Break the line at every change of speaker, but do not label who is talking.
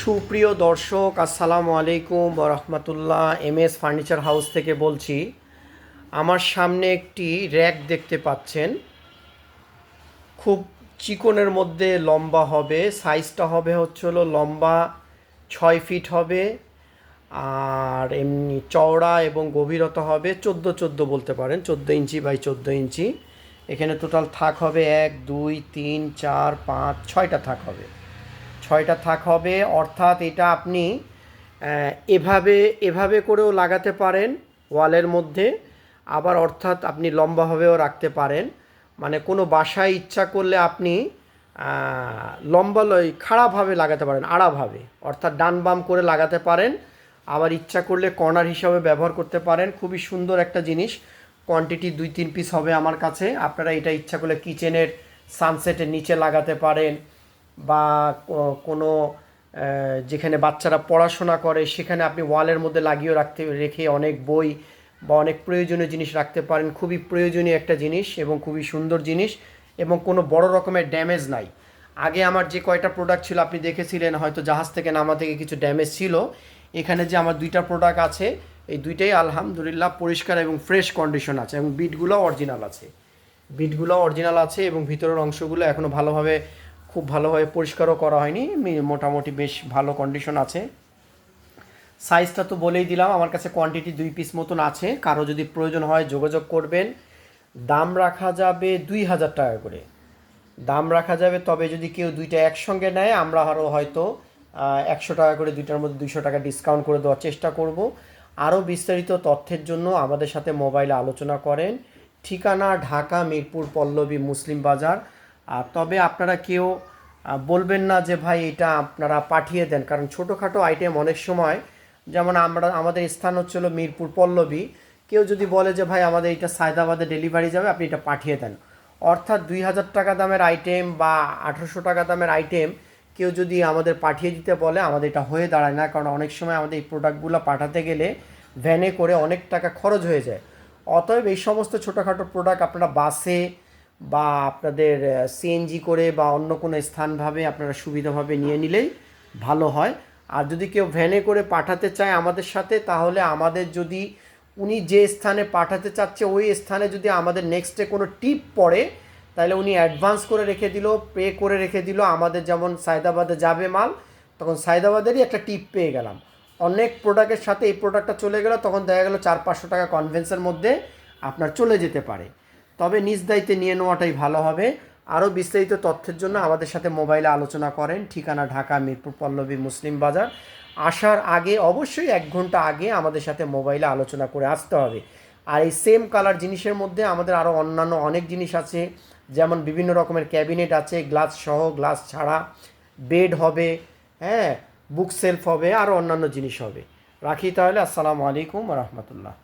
সুপ্রিয় দর্শক, আসসালামু আলাইকুম রহমতুল্লাহ এম এস ফার্নিচার হাউস থেকে বলছি, আমার সামনে একটি র্যাক দেখতে পাচ্ছেন। খুব চিকনের মধ্যে লম্বা হবে, সাইজটা হবে হচ্ছে হলো লম্বা ছয় ফিট হবে, আর এমনি চওড়া এবং গভীরতা হবে চোদ্দ চোদ্দ বলতে পারেন, চোদ্দ ইঞ্চি বাই চোদ্দ ইঞ্চি। এখানে টোটাল থাক হবে এক, দুই, তিন, চার, পাঁচ, ছয়টা থাক হবে। ছয়টা থাক হবে, অর্থাৎ এটা আপনি এভাবে এভাবে করেও লাগাতে পারেন ওয়ালের মধ্যে, আবার অর্থাৎ আপনি লম্বাভাবেও রাখতে পারেন। মানে কোনো বাসায় ইচ্ছা করলে আপনি লম্বা লই খাড়াভাবে লাগাতে পারেন, আড়াভাবে। অর্থাৎ ডান বাম করে লাগাতে পারেন, আবার ইচ্ছা করলে কর্নার হিসাবে ব্যবহার করতে পারেন। খুবই সুন্দর একটা জিনিস কোয়ান্টিটি দুই তিন পিস হবে আমার কাছে। আপনারা এটা ইচ্ছা করলে কিচেনের সানসেটের নিচে লাগাতে পারেন। বা কোনো যেখানে বাচ্চারা পড়াশোনা করে, সেখানে আপনি ওয়ালের মধ্যে লাগিয়েও রাখতে, রেখে অনেক বই বা অনেক প্রয়োজনীয় জিনিস রাখতে পারেন। খুবই প্রয়োজনীয় একটা জিনিস এবং খুবই সুন্দর জিনিস এবং কোনো বড় রকমের ড্যামেজ নাই। আগে আমার যে কয়টা প্রোডাক্ট ছিল, আপনি দেখেছিলেন, হয়তো জাহাজ থেকে নামা থেকে কিছু ড্যামেজ ছিল। এখানে যে আমার দুইটা প্রোডাক্ট আছে, এই দুইটাই আলহামদুলিল্লাহ পরিষ্কার এবং ফ্রেশ কন্ডিশন আছে এবং বিটগুলো অরিজিনাল আছে। বিটগুলো অরিজিনাল আছে এবং ভিতরের অংশগুলো এখনও ভালোভাবে খুব ভালোভাবে পরিষ্কারও করা হয়নি মোটামুটি বেশ ভালো কন্ডিশন আছে। সাইজটা তো বলেই দিলাম, আমার কাছে কোয়ান্টিটি দুই পিস মতন আছে, কারও যদি প্রয়োজন হয় যোগাযোগ করবেন। দাম রাখা যাবে দুই হাজার টাকা করে। দাম রাখা যাবে, তবে যদি কেউ দুইটা একসঙ্গে নেয়, আমরা আরও হয়তো একশো টাকা করে দুইটার মধ্যে দুইশো টাকা ডিসকাউন্ট করে দেওয়ার চেষ্টা করব। আরও বিস্তারিত তথ্যের জন্য আমাদের সাথে মোবাইলে আলোচনা করেন। ঠিকানা ঢাকা মিরপুর পল্লবী মুসলিম বাজার তবে আপনারা কেউ বলবেন না যে ভাই এটা আপনারা পাঠিয়ে দেন, কারণ ছোটোখাটো আইটেম অনেক সময়, যেমন আমরা, আমাদের স্থান হচ্ছিল মিরপুর পল্লবী, কেউ যদি বলে যে ভাই আমাদের এটা সায়দাবাদে ডেলিভারি যাবে, আপনি এটা পাঠিয়ে দেন। অর্থাৎ দুই হাজার টাকা দামের আইটেম বা আঠারোশো টাকা দামের আইটেম কেউ যদি আমাদের পাঠিয়ে দিতে বলে, আমাদের এটা হয়ে দাঁড়ায় না, কারণ অনেক সময় আমাদের এই প্রোডাক্টগুলো পাঠাতে গেলে ভ্যানে করে অনেক টাকা খরচ হয়ে যায়। অতএব এই সমস্ত ছোটোখাটো প্রোডাক্ট আপনারা বাসে বা আপনাদের সিএনজি করে বা অন্য কোনো স্থানভাবে আপনারা সুবিধাভাবে নিয়ে নিলেই ভালো হয়। আর যদি কেউ ভ্যানে করে পাঠাতে চায় আমাদের সাথে, তাহলে আমাদের যদি উনি যে স্থানে পাঠাতে চাচ্ছে, ওই স্থানে যদি আমাদের নেক্সটে কোনো টিপ পড়ে, তাহলে উনি অ্যাডভান্স করে রেখে দিল পে করে রেখে দিল, আমাদের যেমন সায়দাবাদে যাবে মাল, তখন সায়দাবাদেরই একটা টিপ পেয়ে গেলাম। অনেক প্রোডাক্টের সাথে এই প্রোডাক্টটা চলে গেল, তখন দেখা গেল চার পাঁচশো টাকা কনভেন্সের মধ্যে আপনার চলে যেতে পারে। তবে নিজ দায়িত্বে নিয়ে নেওয়াটাই ভালো হবে। আরও বিস্তারিত তথ্যের জন্য আমাদের সাথে মোবাইলে আলোচনা করেন ঠিকানা ঢাকা মিরপুর পল্লবী মুসলিম বাজার। আসার আগে অবশ্যই এক ঘণ্টা আগে আমাদের সাথে মোবাইলে আলোচনা করে আসতে হবে। আর এই সেম কালার জিনিসের মধ্যে আমাদের আরও অন্যান্য অনেক জিনিস আছে। যেমন বিভিন্ন রকমের ক্যাবিনেট আছে গ্লাস সহ গ্লাস ছাড়া। বেড হবে হ্যাঁ বুক সেলফ হবে, আরও অন্যান্য জিনিস হবে। রাখি তাহলে, আসসালামু আলাইকুম রহমতুল্লাহ।